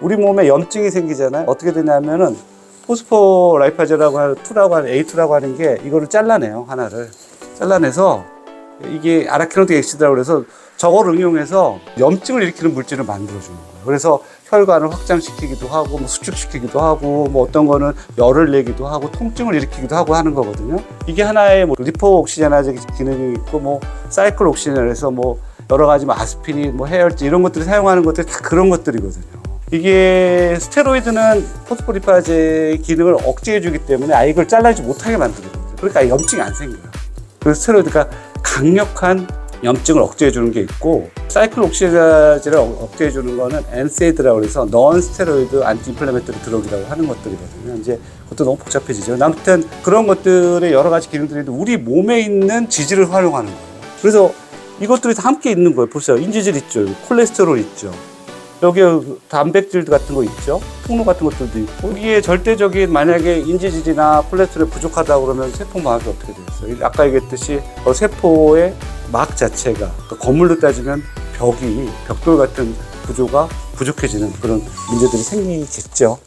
우리 몸에 염증이 생기잖아요. 어떻게 되냐면은 포스포 라이파제라고 하는 2라고 하는 A2라고 하는 게 이거를 잘라내요 하나를 잘라내서 이게 아라키노틱 엑시드라고 그래서 저걸 응용해서 염증을 일으키는 물질을 만들어주는 거예요. 그래서 혈관을 확장시키기도 하고 뭐 수축시키기도 하고 뭐 어떤 거는 열을 내기도 하고 통증을 일으키기도 하고 하는 거거든요. 이게 하나의 뭐 리포 옥시제나제 기능이 있고 뭐 사이클 옥시제나에서 뭐 여러 가지 뭐 아스피린, 뭐 해열제 이런 것들을 사용하는 것들이 다 그런 것들이거든요. 이게 스테로이드는 포스포리파제의 기능을 억제해주기 때문에 아 이걸 잘라지 못하게 만들거든요. 그러니까 염증이 안 생겨요. 그 스테로이드가 강력한 염증을 억제해주는 게 있고 사이클 옥시다제를 억제해주는 거는 엔세이드라고 해서 넌 스테로이드 안티인플레메터리 드럭이라고 하는 것들이거든요. 이제 그것도 너무 복잡해지죠. 아무튼 그런 것들의 여러 가지 기능들이 우리 몸에 있는 지질을 활용하는 거예요. 그래서 이것들이 다 함께 있는 거예요. 보세요. 인지질 있죠. 콜레스테롤 있죠. 여기 단백질 같은 거 있죠. 통로 같은 것들도 있고 이게 절대적인 만약에 인지질이나 콜레스테롤 부족하다 그러면 세포 마학이 어떻게 되겠어요? 아까 얘기했듯이 어, 세포의 막 자체가 그 건물로 따지면 벽이 벽돌 같은 구조가 부족해지는 그런 문제들이 생기겠죠.